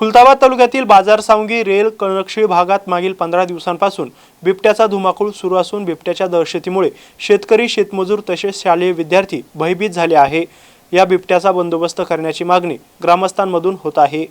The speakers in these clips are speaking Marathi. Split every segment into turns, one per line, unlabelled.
खुलताबाद तालुक्यातील बाजार सावंगी रेल कणक्षी भागात मागील पंधरा दिवसांपासून बिबट्याचा धुमाकूळ सुरू असून बिबट्याच्या दहशतीमुळे शेतकरी शेतमजूर तसेच शालेय विद्यार्थी भयभीत झाले आहे. या बिबट्याचा बंदोबस्त करण्याची मागणी ग्रामस्थांमधून होत आहे.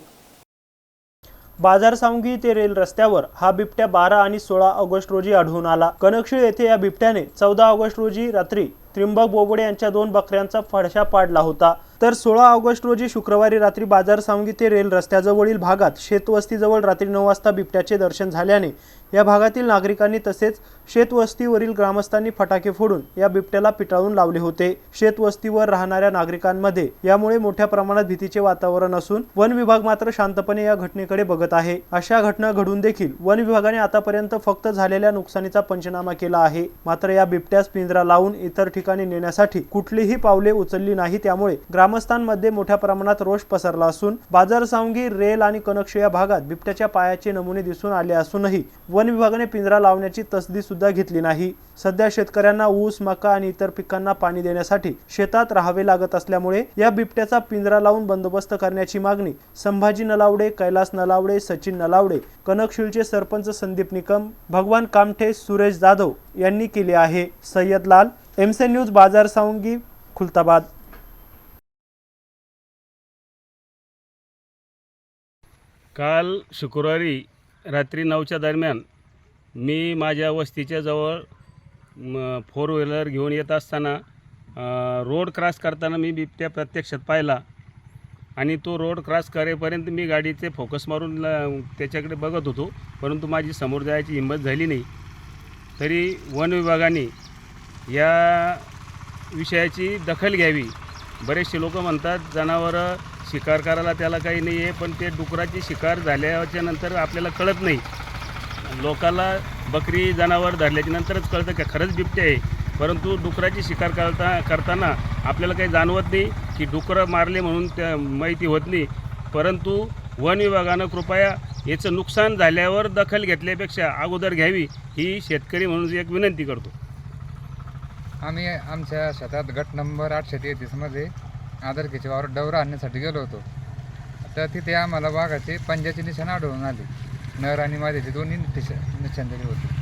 बाजार सावंगी ते रेल रस्त्यावर हा बिबट्या बारा आणि सोळा ऑगस्ट रोजी आढळून आला. कनक्षी येथे या बिबट्याने चौदा ऑगस्ट रोजी रात्री त्रिंबक बोबडे यांच्या दोन बकऱ्यांचा फडशा पाडला होता. तर सोळा ऑगस्ट रोजी शुक्रवारी रात्री बाजार सावंगी ते रेल रस्त्याजवळील भागात शेतवस्तीजवळ रात्री नऊ वाजता बिबट्याचे दर्शन झाल्याने या भागातील नागरिकांनी तसेच शेतवस्तीवरील ग्रामस्थांनी फटाके फोडून या बिबट्याला पिटाळून लावले होते. शेतवस्तीवर राहणाऱ्या नागरिकांमध्ये यामुळे मोठ्या प्रमाणात भीतीचे वातावरण असून वन विभाग मात्र शांतपणे या घटनेकडे बघत आहे. अशा घटना घडून देखील वन विभागाने आतापर्यंत फक्त झालेल्या नुकसानीचा पंचनामा केला आहे. मात्र या बिबट्यास पिंजरा लावून इतर ठिकाणी नेण्यासाठी कुठलीही पावले उचलली नाही. त्यामुळे ग्रामस्थांमध्ये मोठ्या प्रमाणात रोष पसरला असून बाजार सावंगी रेल आणि कनक्ष या भागात बिबट्याच्या पायाचे नमुने दिसून आले असूनही वन विभागाने पिंजरा लावण्याची तसदी सुद्धा घेतली नाही. सध्या शेतकऱ्यांना ऊस मका आणि इतर पिकांना पाणी देण्यासाठी शेतात राहावे लागत असल्यामुळे या बिबट्याचा पिंजरा लावून बंदोबस्त करण्याची मागणी संभाजी नलावडे कैलास नलावडे सचिन नलावडे कनकशिळचे सरपंच संदीप निकम भगवान कामठे सुरेश जाधव यांनी केली आहे. सय्यद लाल एमसे न्यूज बाजार सावंगी खुलताबाद.
काल शुक्रवारी रात्री नऊच्या दरम्यान मी माझ्या वस्तीच्या जवळ फोर व्हीलर घेऊन येत असताना रोड क्रॉस करताना मी बिबट्या प्रत्यक्षात पाहिला आणि तो रोड क्रॉस करेपर्यंत मी गाडीचे फोकस मारून त्याच्याकडे बघत होतो परंतु माझी समोर जायची हिंमत झाली नाही. तरी वन विभागाने या विषयाची दखल घ्यावी. बरेचसे लोक म्हणतात जनावरं शिकार करायला त्याला काही नाही आहे पण ते डुकराची शिकार झाल्याच्यानंतर आपल्याला कळत नाही. लोकाला बकरी जनावर धरल्याच्या नंतरच कळतं का खरंच बिबटे आहे. परंतु डुकराची शिकार करता करताना आपल्याला काही जाणवत नाही की डुकरं मारले म्हणून त्या माहिती होत नाही. परंतु वन विभागानं कृपया याचं नुकसान झाल्यावर दखल घेतल्यापेक्षा अगोदर घ्यावी ही शेतकरी म्हणून एक विनंती करतो.
आम्ही आमच्या शेतात गट नंबर आठशे तेहतीसमध्ये आदरकीचे वावर डवरा आणण्यासाठी गेलो होतो. तर तिथे आम्हाला वाघाचे पंजाचे निशाण आढळून आले. नर आणि माझ्याचे दोन्ही निशाण निशाण दिले होते.